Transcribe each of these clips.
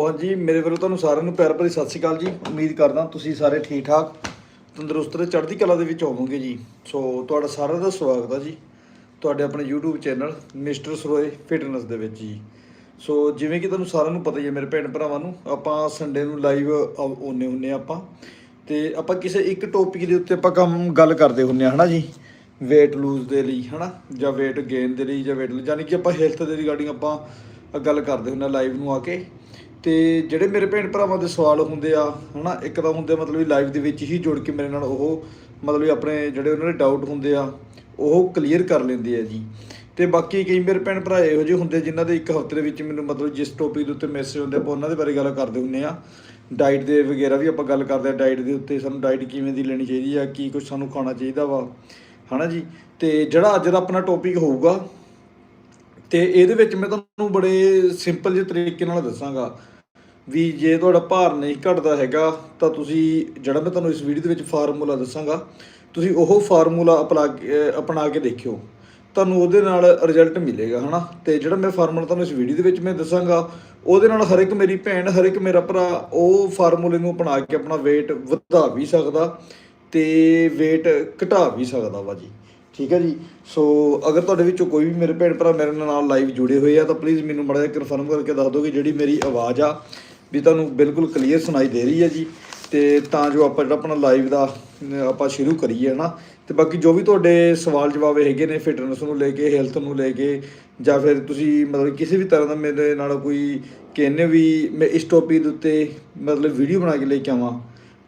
ਹਾਂਜੀ ਮੇਰੇ ਵੱਲੋਂ ਤੁਹਾਨੂੰ ਸਾਰਿਆਂ ਨੂੰ ਪਿਆਰ ਭਰੀ ਸਤਿ ਸ਼੍ਰੀ ਅਕਾਲ ਜੀ। ਉਮੀਦ ਕਰਦਾ ਤੁਸੀਂ ਸਾਰੇ ਠੀਕ ਠਾਕ, ਤੰਦਰੁਸਤ ਤੇ ਚੜ੍ਹਦੀ ਕਲਾ ਦੇ ਵਿੱਚ ਹੋਵੋਗੇ ਜੀ। ਸੋ ਤੁਹਾਡਾ ਸਾਰਿਆਂ ਦਾ ਸਵਾਗਤ ਹੈ ਜੀ। ਤੁਹਾਡੇ ਆਪਣੇ YouTube channel mister Saroye fitness ਦੇ ਵਿੱਚ ਜੀ। ਸੋ ਜਿਵੇਂ ਕਿ ਤੁਹਾਨੂੰ ਸਾਰਿਆਂ ਨੂੰ ਪਤਾ ਹੀ ਹੈ ਮੇਰੇ ਭੈਣ ਭਰਾਵਾਂ ਨੂੰ, ਆਪਾਂ ਸੰਡੇ ਨੂੰ ਲਾਈਵ ਆਉਨੇ ਹੁੰਨੇ ਆਪਾਂ। ਤੇ ਆਪਾਂ ਕਿਸੇ ਇੱਕ ਟੌਪਿਕ ਦੇ ਉੱਤੇ ਆਪਾਂ ਕੰਮ, ਗੱਲ ਕਰਦੇ ਹੁੰਨੇ ਆ ਹਨਾ ਜੀ? Weight lose ਦੇ ਲਈ, ਹਨਾ? ਜਾਂ weight gain ਦੇ ਲਈ, ਜਾਂ weight lose, ਯਾਨੀ ਕਿ ਆਪਾਂ ਹੈਲਥ ਦੇ ਰਿਗਾਰਡਿੰਗ ਆਪਾਂ ਗੱਲ ਕਰਦੇ ਹੁੰਨੇ ਲਾਈਵ ਨੂੰ ਆ ਕੇ। ਤੇ ਜਿਹੜੇ ਮੇਰੇ ਭੈਣ ਭਰਾਵਾਂ ਦੇ ਸਵਾਲ ਹੁੰਦੇ ਆ, ਹਨਾ, ਇੱਕ ਤਾਂ ਹੁੰਦੇ ਮਤਲਬ ਲਾਈਵ ਦੇ ਵਿੱਚ ਹੀ ਜੁੜ ਕੇ ਮੇਰੇ ਨਾਲ ਉਹ ਮਤਲਬ ਵੀ ਆਪਣੇ ਜਿਹੜੇ ਉਹਨਾਂ ਦੇ ਡਾਊਟ ਹੁੰਦੇ ਆ, ਉਹ ਕਲੀਅਰ ਕਰ ਲੈਂਦੇ ਆ ਜੀ। ਤੇ ਬਾਕੀ ਕਈ ਮੇਰੇ ਭੈਣ ਭਰਾ ਇਹੋ ਜਿਹੇ ਹੁੰਦੇ ਜਿਨ੍ਹਾਂ ਦੇ ਇੱਕ ਹਫ਼ਤੇ ਦੇ ਵਿੱਚ ਮੈਨੂੰ ਮਤਲਬ ਜਿਸ ਟੌਪਿਕ ਦੇ ਉੱਤੇ ਮੈਸੇਜ ਹੁੰਦੇ ਆਪਾਂ ਉਹਨਾਂ ਦੇ ਬਾਰੇ ਗੱਲ ਕਰਦੇ ਹੁੰਨੇ ਆ। ਡਾਈਟ ਦੇ ਵਗੈਰਾ ਵੀ ਆਪਾਂ ਗੱਲ ਕਰਦੇ ਆ ਡਾਈਟ ਦੇ ਉੱਤੇ ਸਾਨੂੰ ਡਾਈਟ ਕਿਵੇਂ ਦੀ ਲੈਣੀ ਚਾਹੀਦੀ ਆ, ਕੀ ਕੁਝ ਸਾਨੂੰ ਖਾਣਾ ਚਾਹੀਦਾ ਵਾ, ਹਨਾ ਜੀ। ਤੇ ਜਿਹੜਾ ਅੱਜ ਦਾ ਆਪਣਾ ਟੌਪਿਕ ਹੋਊਗਾ, ਤੇ ਇਹਦੇ ਵਿੱਚ ਮੈਂ ਤੁਹਾਨੂੰ ਬੜੇ ਸਿੰਪਲ ਜਿਹੇ ਤਰੀਕੇ ਨਾਲ ਦੱਸਾਂਗਾ। ਵੀ ਜੇ ਤੁਹਾਡਾ ਭਾਰ ਨਹੀਂ ਘਟਦਾ ਹੈਗਾ, ਤਾਂ ਤੁਸੀਂ ਜਿਹੜਾ ਮੈਂ ਤੁਹਾਨੂੰ ਇਸ ਵੀਡੀਓ ਦੇ ਵਿੱਚ ਫਾਰਮੂਲਾ ਦੱਸਾਂਗਾ, ਤੁਸੀਂ ਉਹ ਫਾਰਮੂਲਾ ਅਪਣਾ ਅਪਣਾ ਕੇ ਦੇਖਿਓ। ਤੁਹਾਨੂੰ ਉਹਦੇ ਨਾਲ ਰਿਜ਼ਲਟ ਮਿਲੇਗਾ, ਹਨਾ? ਤੇ ਜਿਹੜਾ ਮੈਂ ਫਾਰਮੂਲਾ ਤੁਹਾਨੂੰ ਇਸ ਵੀਡੀਓ ਦੇ ਵਿੱਚ ਮੈਂ ਦੱਸਾਂਗਾ, ਉਹਦੇ ਨਾਲ ਹਰ ਇੱਕ ਮੇਰੀ ਭੈਣ, ਹਰ ਇੱਕ ਮੇਰਾ ਭਰਾ, ਉਹ ਫਾਰਮੂਲੇ ਨੂੰ ਅਪਣਾ ਕੇ ਆਪਣਾ weight ਵਧਾ ਵੀ ਸਕਦਾ ਤੇ weight ਘਟਾ ਵੀ ਸਕਦਾ ਵਾ ਜੀ। ਠੀਕ ਹੈ ਜੀ? ਸੋ ਅਗਰ ਤੁਹਾਡੇ ਵਿੱਚੋਂ ਕੋਈ ਵੀ ਮੇਰੇ ਭੈਣ ਭਰਾ ਮੇਰੇ ਨਾਲ ਲਾਈਵ ਜੁੜੇ ਹੋਏ ਆ, ਤਾਂ ਪਲੀਜ਼ ਮੈਨੂੰ ਮਾੜਾ ਜਿਹਾ ਕਨਫਰਮ ਕਰਕੇ ਦੱਸ ਦਿਓ ਕਿ ਜਿਹੜੀ ਮੇਰੀ ਆਵਾਜ਼ ਆ ਵੀ ਤੁਹਾਨੂੰ ਬਿਲਕੁਲ ਕਲੀਅਰ ਸੁਣਾਈ ਦੇ ਰਹੀ ਹੈ ਜੀ। ਤੇ ਤਾਂ ਜੋ ਆਪਾਂ ਜਿਹੜਾ ਆਪਣਾ ਲਾਈਵ ਦਾ ਆਪਾਂ ਸ਼ੁਰੂ ਕਰੀਏ ਨਾ ਤੇ ਬਾਕੀ ਜੋ ਵੀ ਤੁਹਾਡੇ ਸਵਾਲ ਜਵਾਬ ਹੈਗੇ ਨੇ ਫਿਟਨੈਸ ਨੂੰ ਲੈ ਕੇ ਹੈਲਥ ਨੂੰ ਲੈ ਕੇ, ਜਾਂ ਫਿਰ ਤੁਸੀਂ ਮਤਲਬ ਕਿਸੇ ਵੀ ਤਰ੍ਹਾਂ ਦਾ ਮੇਰੇ ਨਾਲ ਕੋਈ ਕਹਿੰਦੇ ਵੀ ਮੈਂ ਇਸ ਟੌਪਿਕ ਦੇ ਉੱਤੇ ਮਤਲਬ ਵੀਡੀਓ ਬਣਾ ਕੇ ਲੈ ਕੇ ਆਵਾਂ,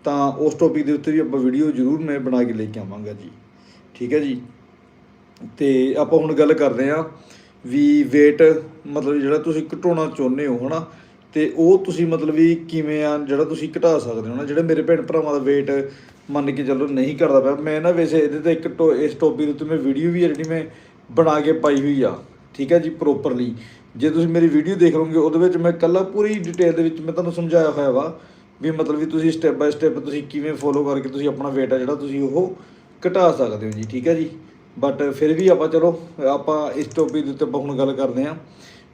ਤਾਂ ਉਸ ਟੌਪਿਕ ਦੇ ਉੱਤੇ ਵੀ ਆਪਾਂ ਵੀਡੀਓ ਜ਼ਰੂਰ ਮੈਂ ਬਣਾ ਕੇ ਲੈ ਕੇ ਆਵਾਂਗਾ ਜੀ। ਠੀਕ ਹੈ ਜੀ? ਤੇ ਆਪਾਂ ਹੁਣ ਗੱਲ ਕਰਦੇ ਆ ਵੀ weight ਮਤਲਬ ਜਿਹੜਾ ਤੁਸੀਂ ਘਟਾਉਣਾ ਚਾਹੁੰਦੇ ਹੋ ਹਨਾ ਤੇ ਉਹ ਤੁਸੀਂ ਮਤਲਬ ਵੀ ਕਿਵੇਂ ਆ, ਜਿਹੜਾ ਤੁਸੀਂ ਘਟਾ ਸਕਦੇ ਹੋ ਨਾ, ਜਿਹੜੇ ਮੇਰੇ ਭੈਣ ਭਰਾਵਾਂ ਦਾ weight ਮੰਨ ਕੇ ਚੱਲੋ ਨਹੀਂ ਕਰਦਾ ਪਿਆ, ਮੈਂ ਨਾ ਵੈਸੇ ਇਹਦੇ ਤੇ ਇੱਕ ਟੋ- ਇਸ ਟੋਪੀ ਦੇ ਉੱਤੇ ਮੈਂ ਵੀਡੀਓ ਵੀ ਹੈ ਜਿਹੜੀ ਮੈਂ ਬਣਾ ਕੇ ਪਾਈ ਹੋਈ ਆ, ਠੀਕ ਹੈ ਜੀ ਪ੍ਰੋਪਰਲੀ ਜੇ ਤੁਸੀਂ ਮੇਰੀ ਵੀਡੀਓ ਦੇਖ ਲਓਗੇ, ਉਹਦੇ ਵਿੱਚ ਮੈਂ ਕੱਲਾ ਪੂਰੀ ਡਿਟੇਲ ਦੇ ਵਿੱਚ ਮੈਂ ਤੁਹਾਨੂੰ ਸਮਝਾਇਆ ਹੋਇਆ ਵਾ ਵੀ ਮਤਲਬ ਵੀ ਤੁਸੀਂ ਸਟੈਪ ਬਾਏ ਸਟੈਪ ਤੁਸੀਂ ਕਿਵੇਂ ਫੋਲੋ ਕਰਕੇ ਤੁਸੀਂ ਆਪਣਾ weight ਆ ਜਿਹੜਾ ਤੁਸੀਂ ਉਹ ਘਟਾ ਸਕਦੇ ਹੋ ਜੀ, ਠੀਕ ਹੈ ਜੀ। ਬਟ ਫਿਰ ਵੀ ਆਪਾਂ ਚਲੋ, ਆਪਾਂ ਇਸ ਟੋਪੀ ਦੇ ਉੱਤੇ ਆਪਾਂ ਹੁਣ ਗੱਲ ਕਰਦੇ ਹਾਂ।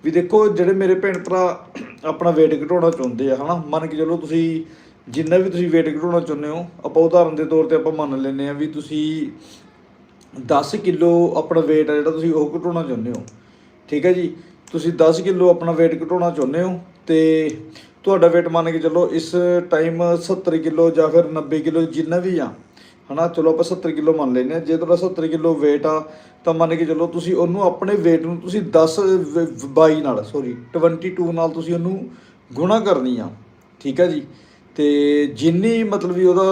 ਵੀ ਦੇਖੋ, ਜਿਹੜੇ ਮੇਰੇ ਭੈਣ ਭਰਾ ਆਪਣਾ weight ਘਟਾਉਣਾ ਚਾਹੁੰਦੇ ਆ, ਹਨਾ? ਮੰਨ ਕੇ ਚਲੋ ਤੁਸੀਂ ਜਿੰਨਾ ਵੀ ਤੁਸੀਂ weight ਘਟਾਉਣਾ ਚਾਹੁੰਦੇ ਹੋ, ਆਪਾਂ ਉਦਾਹਰਨ ਦੇ ਤੌਰ ਤੇ ਆਪਾਂ ਮੰਨ ਲੈਂਦੇ ਆ ਵੀ ਤੁਸੀਂ 10 ਕਿਲੋ ਆਪਣਾ weight ਆ ਜਿਹੜਾ ਤੁਸੀਂ ਉਹ ਘਟਾਉਣਾ ਚਾਹੁੰਦੇ ਹੋ, ਠੀਕ ਹੈ ਜੀ? ਤੁਸੀਂ 10 ਕਿਲੋ ਆਪਣਾ weight ਘਟਾਉਣਾ ਚਾਹੁੰਦੇ ਹੋ ਤੇ ਤੁਹਾਡਾ weight ਮੰਨ ਕੇ ਚੱਲੋ ਇਸ ਟਾਈਮ 70 ਕਿਲੋ ਜਾਂ ਫਿਰ 90 ਕਿਲੋ ਜਿੰਨਾ ਵੀ ਆ ਹਨਾ, ਚਲੋ ਆਪਾਂ 70 ਕਿਲੋ ਮੰਨ ਲੈਨੇ ਆ ਜੇ ਤੁਹਾਡਾ 70 ਕਿਲੋ weight ਆ, ਤਾਂ ਮੰਨ ਕੇ ਚੱਲੋ ਤੁਸੀਂ ਉਹਨੂੰ ਆਪਣੇ weight ਨੂੰ ਤੁਸੀਂ 10 ਵ- 22 ਨਾਲ ਸੌਰੀ 22 ਨਾਲ ਤੁਸੀਂ ਉਹਨੂੰ ਗੁਣਾ ਕਰਨੀ ਆ। ਠੀਕ ਆ ਜੀ? ਤੇ ਜਿੰਨੀ ਮਤਲਬ ਵੀ ਉਹਦਾ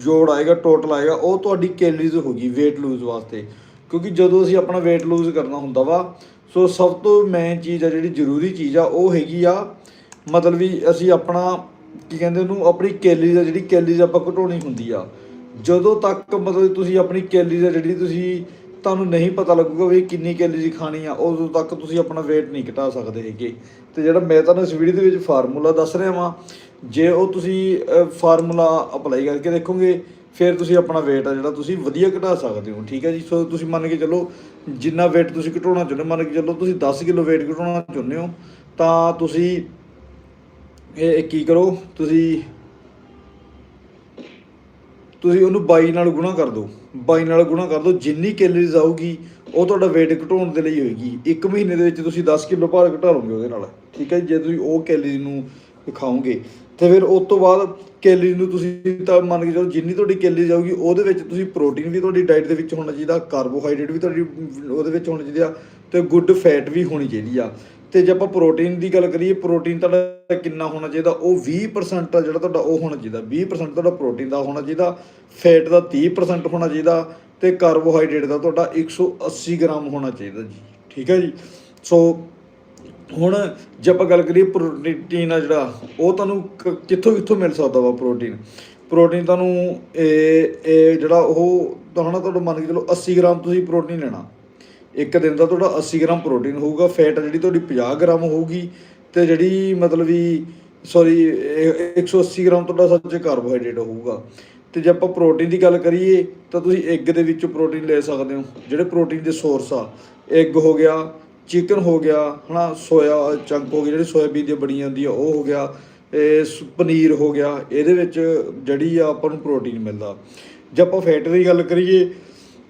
ਜੋੜ ਆਏਗਾ ਟੋਟਲ ਆਏਗਾ, ਉਹ ਤੁਹਾਡੀ ਕੈਲਰੀਜ਼ ਹੋਗੀ weight lose ਵਾਸਤੇ। ਕਿਉਂਕਿ ਜਦੋਂ ਅਸੀਂ ਆਪਣਾ weight lose ਕਰਨਾ ਹੁੰਦਾ ਵਾ, ਸੋ ਸਭ ਤੋਂ ਮੇਨ ਚੀਜ਼ ਆ, ਜਿਹੜੀ ਜ਼ਰੂਰੀ ਚੀਜ਼ ਆ, ਉਹ ਹੈਗੀ ਆ, ਮਤਲਬ ਵੀ ਅਸੀਂ ਆਪਣਾ, ਕੀ ਕਹਿੰਦੇ ਉਹਨੂੰ, ਆਪਣੀ ਕੈਲਰੀਜ਼ ਆ, ਜਿਹੜੀ ਕੈਲਰੀਜ਼ ਆਪਾਂ ਘਟਾਉਣੀ ਹੁੰਦੀ ਆ। ਜਦੋਂ ਤੱਕ ਮਤਲਬ ਤੁਸੀਂ ਆਪਣੀ ਕੈਲਰੀਜ਼ ਆ ਜਿਹੜੀ ਤੁਸੀਂ ਤੁਹਾਨੂੰ ਨਹੀਂ ਪਤਾ ਲੱਗੂਗਾ ਵੀ ਕਿੰਨੀ ਕੈਲਰੀ ਖਾਣੀ ਆ, ਉਦੋਂ ਤੱਕ ਤੁਸੀਂ ਆਪਣਾ weight ਨਹੀਂ ਘਟਾ ਸਕਦੇ ਹੈਗੇ। ਤੇ ਜਿਹੜਾ ਮੈਂ ਤੁਹਾਨੂੰ ਇਸ ਵੀਡੀਓ ਦੇ ਵਿੱਚ ਫਾਰਮੂਲਾ ਦੱਸ ਰਿਹਾ ਵਾਂ, ਜੇ ਉਹ ਤੁਸੀਂ ਫਾਰਮੂਲਾ ਅਪਲਾਈ ਕਰਕੇ ਦੇਖੋਗੇ, ਫਿਰ ਤੁਸੀਂ ਆਪਣਾ weight ਆ ਜਿਹੜਾ ਤੁਸੀਂ ਵਧੀਆ ਘਟਾ ਸਕਦੇ ਹੋ, ਠੀਕ ਹੈ ਜੀ? ਸੋ ਤੁਸੀਂ ਮੰਨ ਕੇ ਚੱਲੋ, ਜਿੰਨਾ weight ਤੁਸੀਂ ਘਟਾਉਣਾ ਚਾਹੁੰਦੇ ਹੋ, ਮੰਨ ਕੇ ਚੱਲੋ ਤੁਸੀਂ 10 ਕਿਲੋ weight ਘਟਾਉਣਾ ਚਾਹੁੰਦੇ ਹੋ, ਤਾਂ ਤੁਸੀਂ, ਇਹ ਕੀ ਕਰੋ, ਤੁਸੀਂ ਤੁਸੀਂ ਉਹਨੂੰ 22 ਨਾਲ ਗੁਣਾ ਕਰ ਦਿਓ। 22 ਨਾਲ ਗੁਣਾ ਕਰ ਦਿਓ। ਜਿੰਨੀ ਕੈਲਰੀਜ਼ ਆਊਗੀ, ਉਹ ਤੁਹਾਡਾ weight ਘਟਾਉਣ ਦੇ ਲਈ ਹੋਏਗੀ। ਇੱਕ ਮਹੀਨੇ ਦੇ ਵਿੱਚ ਤੁਸੀਂ 10 ਕਿਲੋ ਭਾਰ ਘਟਾ ਲਓਗੇ ਉਹਦੇ ਨਾਲ। ਠੀਕ ਹੈ ਜੇ? ਤੁਸੀਂ ਉਹ ਕੈਲਰੀਜ਼ ਨੂੰ ਖਾਓਗੇ, ਤੇ ਫਿਰ ਉਸ ਤੋਂ ਬਾਅਦ ਕੈਲਰੀਜ਼ ਨੂੰ ਤੁਸੀਂ ਤਾਂ ਮੰਨ ਕੇ ਚਲੋ ਜਿੰਨੀ ਤੁਹਾਡੀ ਕੈਲਰੀਜ਼ ਆਊਗੀ, ਉਹਦੇ ਵਿੱਚ ਤੁਸੀਂ ਪ੍ਰੋਟੀਨ ਵੀ ਤੁਹਾਡੀ ਡਾਈਟ ਦੇ ਵਿੱਚ ਹੋਣਾ ਚਾਹੀਦਾ ਕਾਰਬੋਹਾਈਡਰੇਟ ਵੀ ਤੁਹਾਡੀ, ਉਹਦੇ ਵਿੱਚ ਹੋਣਾ ਚਾਹੀਦਾ ਤੇ ਗੁੱਡ ਫੈਟ ਵੀ ਹੋਣੀ ਚਾਹੀਦੀ ਆ। ਤੇ ਜੇ ਆਪਾਂ ਪ੍ਰੋਟੀਨ ਦੀ ਗੱਲ ਕਰੀਏ ਪ੍ਰੋਟੀਨ ਤੁਹਾਡਾ ਕਿੰਨਾ ਹੋਣਾ ਚਾਹੀਦਾ? ਉਹ 20% ਆ ਜਿਹੜਾ ਤੁਹਾਡਾ ਉਹ ਹੋਣਾ ਚਾਹੀਦਾ। 20% ਤੁਹਾਡਾ ਪ੍ਰੋਟੀਨ ਦਾ ਹੋਣਾ ਚਾਹੀਦਾ। ਫੈਟ ਦਾ 30% ਹੋਣਾ ਚਾਹੀਦਾ ਤੇ ਕਾਰਬੋਹਾਈਡਰੇਟ ਦਾ ਤੁਹਾਡਾ 180 ਗ੍ਰਾਮ ਹੋਣਾ ਚਾਹੀਦਾ ਜੀ। ਠੀਕ ਹੈ ਜੀ? ਸੋ ਹੁਣ ਜੇ ਆਪਾਂ ਗੱਲ ਕਰੀਏ ਪ੍ਰੋਟੀਨ ਆ ਜਿਹੜਾ, ਉਹ ਤੁਹਾਨੂੰ ਕ- ਕਿੱਥੋਂ ਕਿੱਥੋਂ ਮਿਲ ਸਕਦਾ ਵਾ ਪ੍ਰੋਟੀਨ ਪ੍ਰੋਟੀਨ ਤੁਹਾਨੂੰ ਇਹ ਇਹ ਜਿਹੜਾ ਉਹ, ਤੁਹਾਨੂੰ ਤੁਹਾਡਾ ਮੰਨ ਕੇ ਚਲੋ 80 ਗ੍ਰਾਮ ਤੁਸੀਂ ਪ੍ਰੋਟੀਨ ਲੈਣਾ। ਇੱਕ ਦਿਨ ਦਾ ਤੁਹਾਡਾ 80 ਗ੍ਰਾਮ ਪ੍ਰੋਟੀਨ ਹੋਊਗਾ, ਫੈਟ ਜਿਹੜੀ ਤੁਹਾਡੀ 50 ਗ੍ਰਾਮ ਹੋਊਗੀ ਤੇ ਜਿਹੜੀ ਮਤਲਬ ਵੀ ਸੌਰੀ 180 ਗ੍ਰਾਮ ਤੁਹਾਡਾ ਸੱਚ ਕਾਰਬੋਹਾਈਡਰੇਟ ਹੋਊਗਾ। ਤੇ ਜੇ ਆਪਾਂ ਪ੍ਰੋਟੀਨ ਦੀ ਗੱਲ ਕਰੀਏ, ਤਾਂ ਤੁਸੀਂ ਐਗ ਦੇ ਵਿੱਚੋਂ ਪ੍ਰੋਟੀਨ ਲੈ ਸਕਦੇ ਹੋ, ਜਿਹੜੇ ਪ੍ਰੋਟੀਨ ਦੇ ਸੋਰਸ ਆ। ਐਗ ਹੋ ਗਿਆ ਚਿਕਨ ਹੋ ਗਿਆ, ਹਨਾ ਸੋਇਆ ਚੰਕ ਹੋ ਗਈ, ਜਿਹੜੀ ਸੋਇਆਬੀਨ ਦੀ ਬਣੀ ਜਾਂਦੀ ਆ ਉਹ ਹੋ ਗਿਆ, ਇਹ ਸ- ਪਨੀਰ ਹੋ ਗਿਆ, ਇਹਦੇ ਵਿੱਚ ਜਿਹੜੀ ਆ ਆਪਾਂ ਨੂੰ ਪ੍ਰੋਟੀਨ ਮਿਲਦਾ। ਜੇ ਆਪਾਂ ਫੈਟ ਦੀ ਗੱਲ ਕਰੀਏ